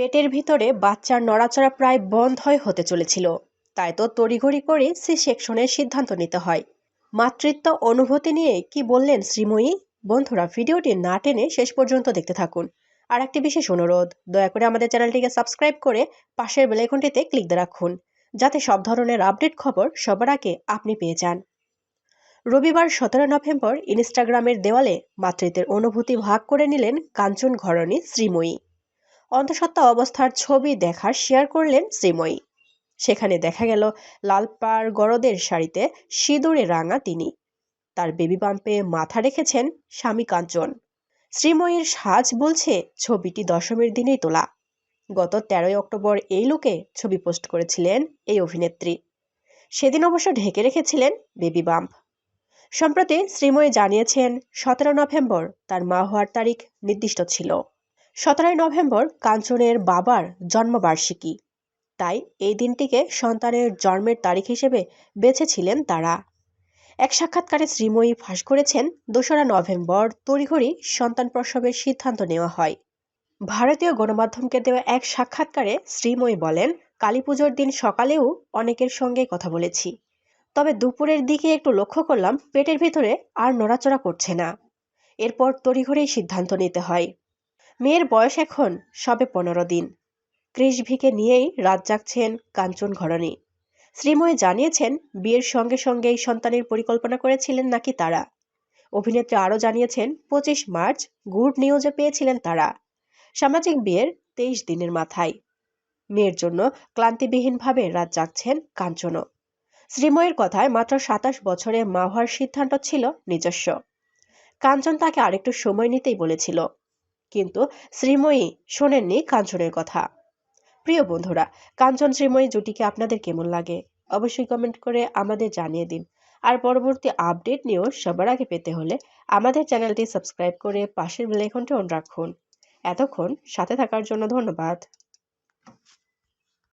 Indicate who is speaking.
Speaker 1: পেটের ভিতরে বাচ্চার নড়াচড়া প্রায় বন্ধ হয়ে হতে চলেছিল। তাই তো তড়িঘড়ি করে সি সেকশনের সিদ্ধান্ত নিতে হয়। মাতৃত্ব অনুভূতি নিয়ে কি বললেন শ্রীময়ী? বন্ধুরা, ভিডিওটি না টেনে শেষ পর্যন্ত দেখতে থাকুন। আর একটি বিশেষ অনুরোধ, দয়া করে আমাদের চ্যানেলটিকে সাবস্ক্রাইব করে পাশের বেলাইকনটিতে ক্লিক দিয়ে রাখুন, যাতে সব ধরনের আপডেট খবর সবার আগে আপনি পেয়ে যান। রবিবার সতেরো নভেম্বর ইনস্টাগ্রামের দেওয়ালে মাতৃত্বের অনুভূতি ভাগ করে নিলেন কাঞ্চন ঘরণী শ্রীময়ী। অন্তঃসত্ত্বা অবস্থার ছবি দেখার শেয়ার করলেন শ্রীময়ী। সেখানে দেখা গেল লাল পাড় গরদের শাড়িতে সিঁদুরে রাঙা তিনি। তার বেবি বাম্পে মাথা রেখেছেন স্বামী কাঞ্চন। শ্রীময়ীর সাজ বলছে, ছবিটি দশমীর দিনেই তোলা। গত তেরোই অক্টোবর এই লুকে ছবি পোস্ট করেছিলেন এই অভিনেত্রী। সেদিন অবশ্য ঢেকে রেখেছিলেন বেবি বাম্প সম্প্রতি শ্রীময়ী জানিয়েছেন, সতেরো নভেম্বর তার মা হওয়ার তারিখ নির্দিষ্ট ছিল। সতেরোই নভেম্বর কাঞ্চনের বাবার জন্মবার্ষিকী। তাই এই দিনটিকে সন্তানের জন্মের তারিখ হিসেবে বেছেছিলেন তারা। এক সাক্ষাৎকারে শ্রীময়ী ফাঁস করেছেন দোসরা নভেম্বর তড়িঘড়ি সন্তান প্রসবের সিদ্ধান্ত নেওয়া হয়। ভারতীয় গণমাধ্যমকে দেওয়া এক সাক্ষাৎকারে শ্রীময়ী বলেন কালী পুজোর দিন সকালেও অনেকের সঙ্গে কথা বলেছি। তবে দুপুরের দিকে একটু লক্ষ্য করলাম, পেটের ভিতরে আর নড়াচড়া করছে না। এরপর তড়িঘড়ি সিদ্ধান্ত নিতে হয়। মেয়ের বয়স এখন সবে পনেরো দিন। ক্রিস ভিকে নিয়েই রাত জাগছেন কাঞ্চন ঘরণী শ্রীময় জানিয়েছেন, বিয়ের সঙ্গে সঙ্গেই সন্তানের পরিকল্পনা করেছিলেন নাকি তারা। অভিনেত্রী আরও জানিয়েছেন, পঁচিশ মার্চ গুড নিউজে পেয়েছিলেন তারা। সামাজিক বিয়ের তেইশ দিনের মাথায়। মেয়ের জন্য ক্লান্তিবিহীনভাবে রাত জাগছেন কাঞ্চনও। শ্রীময়ের কথায় মাত্র সাতাশ বছরে মা হওয়ার সিদ্ধান্ত ছিল নিজস্ব। কাঞ্চন তাকে আরেকটু সময় নিতেই বলেছিল। কিন্তু শ্রীময়ী শোনেননি কাঞ্চনের কথা। প্রিয় বন্ধুরা, কাঞ্চন শ্রীময়ী জুটিকে আপনাদের কেমন লাগে? অবশ্যই কমেন্ট করে আমাদের জানিয়ে দিন। আর পরবর্তী আপডেট নিয়েও সবার আগে পেতে হলে আমাদের চ্যানেলটি সাবস্ক্রাইব করে পাশের বেলাইকনটি অন রাখুন। এতক্ষণ সাথে থাকার জন্য ধন্যবাদ।